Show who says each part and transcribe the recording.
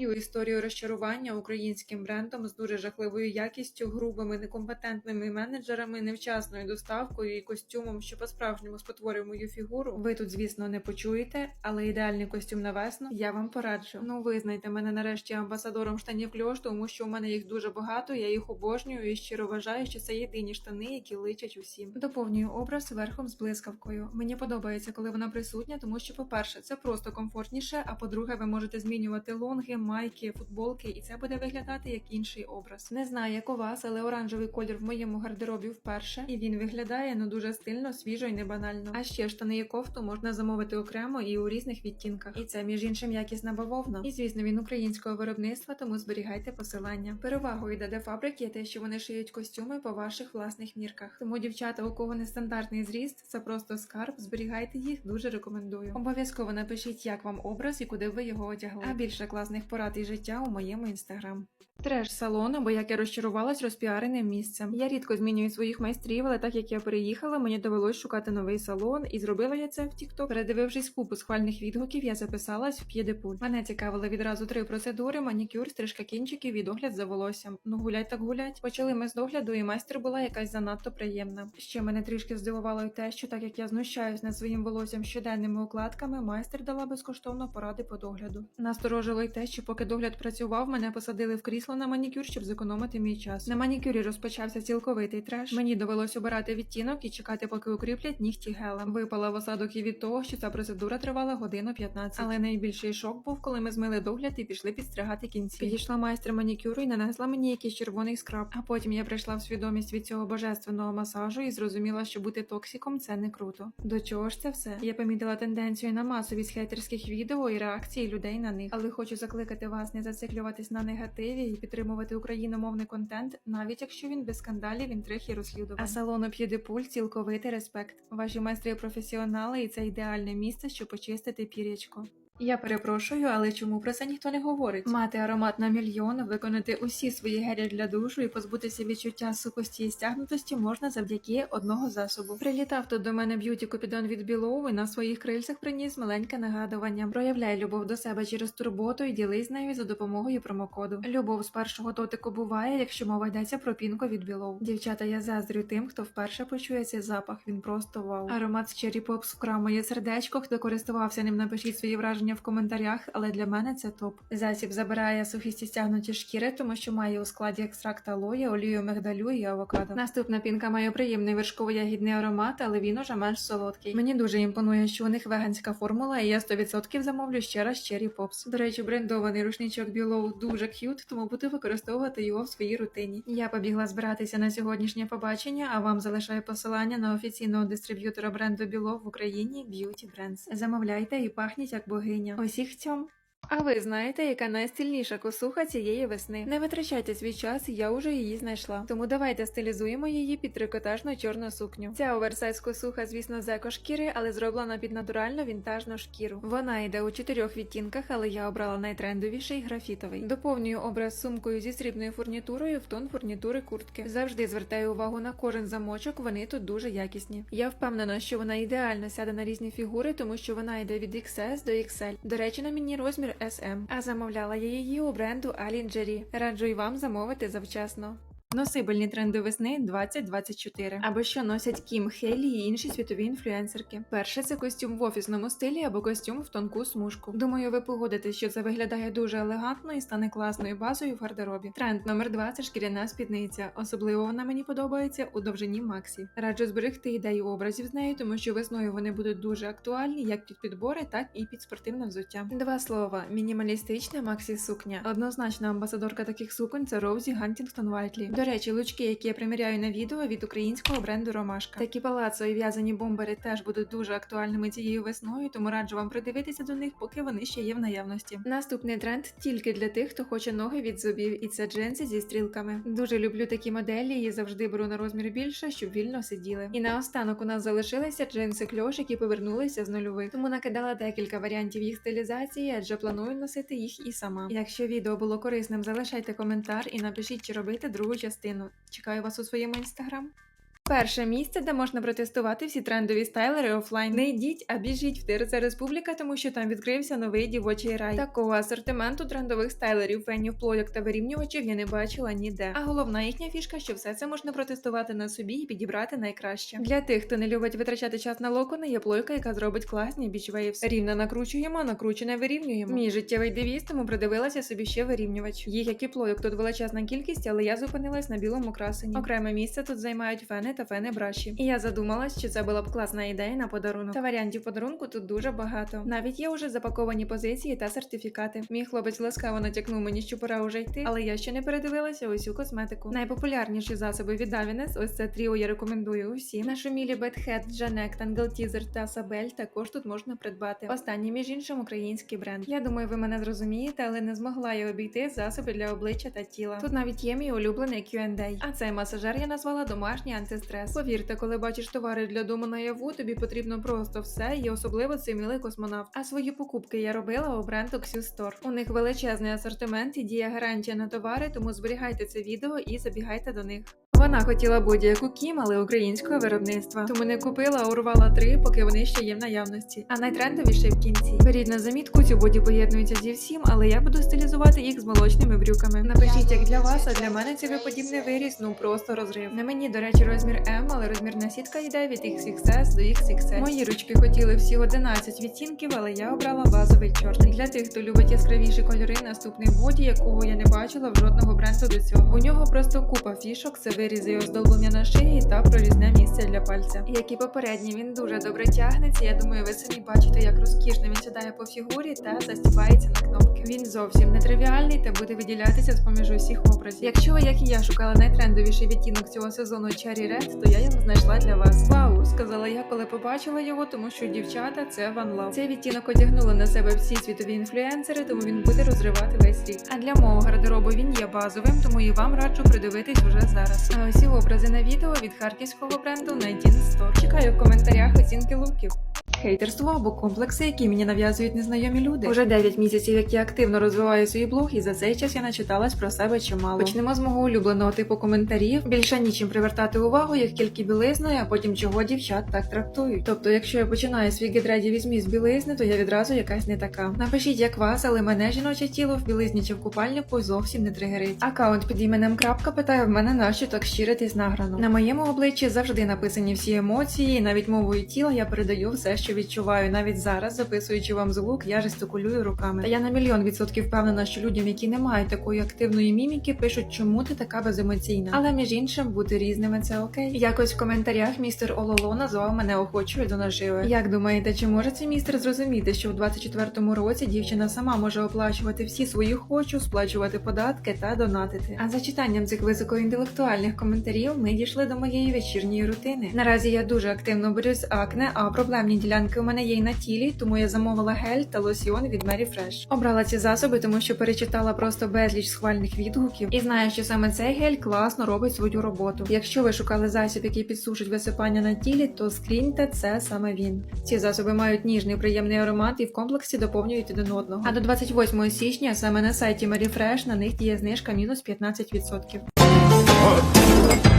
Speaker 1: мою історію розчарування українським брендом з дуже жахливою якістю, грубими некомпетентними менеджерами, невчасною доставкою і костюмом, що по-справжньому спотворив мою фігуру. Ви тут, звісно, не почуєте, але ідеальний костюм на весну я вам пораджу. Ну, визнайте мене нарешті амбасадором штанів кльош, тому що у мене їх дуже багато. Я їх обожнюю і щиро вважаю, що це єдині штани, які личать усім. Доповнюю образ верхом з блискавкою. Мені подобається, коли вона присутня, тому що, по-перше, це просто комфортніше. А по-друге, ви можете змінювати лонги, майки, футболки, і це буде виглядати як інший образ. Не знаю, як у вас, але оранжевий колір в моєму гардеробі вперше, і він виглядає ну дуже стильно, свіжо і не банально. А ще штани і кофту можна замовити окремо і у різних відтінках. І це між іншим якісна бавовна. І звісно, він українського виробництва, тому зберігайте посилання. Перевагою ДД фабрик є те, що вони шиють костюми по ваших власних мірках. Тому дівчата, у кого нестандартний зріст, це просто скарб. Зберігайте їх, дуже рекомендую. Обов'язково напишіть, як вам образ і куди ви його одягли. А більше класних порад і життя у моєму інстаграм. Треш салону, бо як я розчарувалась розпіареним місцем. Я рідко змінюю своїх майстрів, але так як я переїхала, мені довелось шукати новий салон, і зробила я це в TikTok. Передивившись купу схвальних відгуків, я записалась в п'єдепуль. Мене цікавили відразу три процедури: манікюр, стрижка кінчиків і догляд за волоссям. Ну гулять так гулять. Почали ми з догляду, і майстер була якась занадто приємна. Ще мене трішки здивувало й те, що так як я знущаюсь над своїм волоссям щоденними укладками, майстер дала безкоштовно поради по догляду. Насторожило й те, що поки догляд працював, мене посадили в крісло на манікюр, щоб зекономити мій час. На манікюрі розпочався цілковитий треш. Мені довелось обирати відтінок і чекати, поки укріплять нігті гелем. Випала в осадок і від того, що ця процедура тривала годину 15. Але найбільший шок був, коли ми змили догляд і пішли підстригати кінці. Підійшла майстер манікюру і нанесла мені якийсь червоний скраб. А потім я прийшла в свідомість від цього божественного масажу і зрозуміла, що бути токсиком це не круто. До чого ж це все? Я помітила тенденцію на масовість хейтерських відео і реакції людей на них. Але хочу закликати вас не зациклюватись на негативі і підтримувати україномовний контент, навіть якщо він без скандалів, інтриг і розслідувань. А салону П'єдепуль цілковитий респект. Ваші майстри професіонали, і це ідеальне місце, щоб почистити пір'ячко. Я перепрошую, але чому про це ніхто не говорить? Мати аромат на мільйон, виконати усі свої гелі для душу і позбутися відчуття сухості і стягнутості можна завдяки одного засобу. Прилітав тут до мене б'юті купідон від Білоу і на своїх крильцях приніс маленьке нагадування. Проявляй любов до себе через турботу і ділись нею за допомогою промокоду. Любов з першого дотику буває, якщо мова йдеться про пінку від Білоу. Дівчата, я заздрю тим, хто вперше почує цей запах. Він просто вау. Аромат з Cherry Pops вкрав сердечко. Хто користувався ним, напишіть свої враження в коментарях, але для мене це топ. Засіб забирає сухісті стягнуті шкіри, тому що має у складі екстракт алоє, олію мигдалю і авокадо. Наступна пінка має приємний вершково-ягідний аромат, але він уже менш солодкий. Мені дуже імпонує, що у них веганська формула, і я 100% замовлю ще раз Cherry Pops. До речі, брендований рушничок Білоу дуже к'ют, тому буду використовувати його в своїй рутині. Я побігла збиратися на сьогоднішнє побачення, а вам залишаю посилання на офіційного дистриб'ютора бренду Білоу в Україні Beauty Brands. Замовляйте і пахніть як богиня. Усіх цьом. А ви знаєте, яка найстильніша косуха цієї весни? Не витрачайте свій час, я уже її знайшла. Тому давайте стилізуємо її під трикотажну чорну сукню. Ця оверсайз косуха, звісно, з екошкіри, але зроблена під натуральну вінтажну шкіру. Вона йде у чотирьох відтінках, але я обрала найтрендовіший графітовий. Доповнюю образ сумкою зі срібною фурнітурою в тон фурнітури куртки. Завжди звертаю увагу на кожен замочок, вони тут дуже якісні. Я впевнена, що вона ідеально сяде на різні фігури, тому що вона йде від XS до XL. До речі, на мені розмір SM. А замовляла я її у бренду Alingerie. Раджу й вам замовити завчасно. Носибельні тренди весни 2024. Або що носять Кім Хейлі і інші світові інфлюенсерки. Перше це костюм в офісному стилі або костюм в тонку смужку. Думаю, ви погодитесь, що це виглядає дуже елегантно і стане класною базою в гардеробі. Тренд номер 2 це шкіряна спідниця. Особливо вона мені подобається у довжині Максі. Раджу зберегти ідею образів з нею, тому що весною вони будуть дуже актуальні як під підбори, так і під спортивне взуття. Два слова: мінімалістична Максі сукня. Однозначна амбасадорка таких суконь це Роузі Гантінгтон Вайтлі. До речі, лучки, які я приміряю на відео від українського бренду Ромашка. Такі палацо і в'язані бомбери теж будуть дуже актуальними цією весною, тому раджу вам придивитися до них, поки вони ще є в наявності. Наступний тренд тільки для тих, хто хоче ноги від зубів, і це джинси зі стрілками. Дуже люблю такі моделі і завжди беру на розмір більше, щоб вільно сиділи. І наостанок у нас залишилися джинси кльош, які повернулися з нульових. Тому накидала декілька варіантів їх стилізації, адже планую носити їх і сама. Якщо відео було корисним, залишайте коментар і напишіть, чи робити другу частину. Чекаю вас у своєму інстаграм. Перше місце, де можна протестувати всі трендові стайлери офлайн. Не йдіть, а біжіть в ТРЦ Республіка, тому що там відкрився новий дівочий рай. Такого асортименту трендових стайлерів, фенів, плойок та вирівнювачів я не бачила ніде. А головна їхня фішка, що все це можна протестувати на собі і підібрати найкраще. Для тих, хто не любить витрачати час на локони, є плойка, яка зробить класні бічвейвс. Рівно накручуємо, накручене вирівнюємо. Мій життєвий девіз, тому придивилася собі ще вирівнювач. Їх як і плойок тут величезна кількість, але я зупинилась на білому красені. Окреме місце тут займають фени та фени браші. І я задумалась, що це була б класна ідея на подарунок. Та варіантів подарунку тут дуже багато. Навіть є уже запаковані позиції та сертифікати. Мій хлопець ласкаво натякнув мені, що пора уже йти, але я ще не передивилася усю косметику. Найпопулярніші засоби від Avines, ось це тріо я рекомендую усім. Нашу мілі Бетхед, Джанек, Тангл Тізер та Сабель також тут можна придбати. Останній, між іншим, український бренд. Я думаю, ви мене зрозумієте, але не змогла я обійти засоби для обличчя та тіла. Тут навіть є мій улюблений Q&A. А цей масажер я назвала домашній антистрес. Повірте, коли бачиш товари для дому наяву, тобі потрібно просто все, і особливо цей милий космонавт. А свої покупки я робила у бренду Store. У них величезний асортимент і діє гарантія на товари, тому зберігайте це відео і забігайте до них. Вона хотіла будь-яку кім, але українського виробництва. Тому не купила, а урвала три, поки вони ще є в наявності. А найтрендовіше в кінці. Беріть на замітку, ці боді поєднуються зі всім, але я буду стилізувати їх з молочними брюками. Напишіть, як для вас, а для мене цей подібний виріс, ну просто розрив. На мені, до речі, розмір М, але розмірна сітка йде від XXS до XXS. Мої ручки хотіли всі 11 відтінків, але я обрала базовий чорний. Для тих, хто любить яскравіші кольори, наступний боді, якого я не бачила в жодного бренду до цього. У нього просто купа фішок, це вирізи і оздоблення на шиї та прорізне місце для пальця. Як і попередній, він дуже добре тягнеться. Я думаю, ви самі бачите, як розкішно він сідає по фігурі та застібається на кнопки. Він зовсім не тривіальний та буде виділятися з поміж усіх образів. Якщо ви, як і я, шукала найтрендовіший відтінок цього сезону Cherry Red, то я його знайшла для вас. Вау, сказала я, коли побачила його, тому що дівчата це One Love. Цей відтінок одягнули на себе всі світові інфлюенсери, тому він буде розривати весь рік. А для мого гардеробу він є базовим, тому і вам раджу придивитись уже зараз. А усі образи на відео від харківського бренду 19 Store. Чекаю в коментарях оцінки луків. Хейтерство або комплекси, які мені нав'язують незнайомі люди. Уже 9 місяців, як я активно розвиваю свій блог, і за цей час я начиталась про себе чимало. Почнемо з мого улюбленого типу коментарів. Більше нічим привертати увагу, як тільки білизною, а потім чого дівчат так трактують. Тобто, якщо я починаю свій гедреді візьмі з білизни, то я відразу якась не така. Напишіть, як вас, але мене жіноче тіло в білизні чи в купальнику зовсім не тригерить. Акаунт під іменем крапка питає в мене, нащо так щиритись награно. На моєму обличчі завжди написані всі емоції, навіть мовою тіла я передаю все, що відчуваю. Навіть зараз, записуючи вам звук, я жестикулюю руками. Та я на мільйон відсотків впевнена, що людям, які не мають такої активної міміки, пишуть, чому ти така беземоційна. Але між іншим бути різними це окей. Якось в коментарях містер Ололо назвав мене охочою до наживи. Як думаєте, чи може цей містер зрозуміти, що в 24-му році дівчина сама може оплачувати всі свої хочу, сплачувати податки та донатити? А за читанням цих високоінтелектуальних коментарів ми дійшли до моєї вечірньої рутини. Наразі я дуже активно борюсь з акне, а проблемні ділянки у мене є й на тілі, тому я замовила гель та лосьйон від Mary Fresh. Обрала ці засоби, тому що перечитала просто безліч схвальних відгуків і знаю, що саме цей гель класно робить свою роботу. Якщо ви шукали засіб, який підсушить висипання на тілі, то скріньте це саме він. Ці засоби мають ніжний приємний аромат і в комплексі доповнюють один одного. А до 28 січня саме на сайті Mary Fresh на них діє знижка мінус 15%.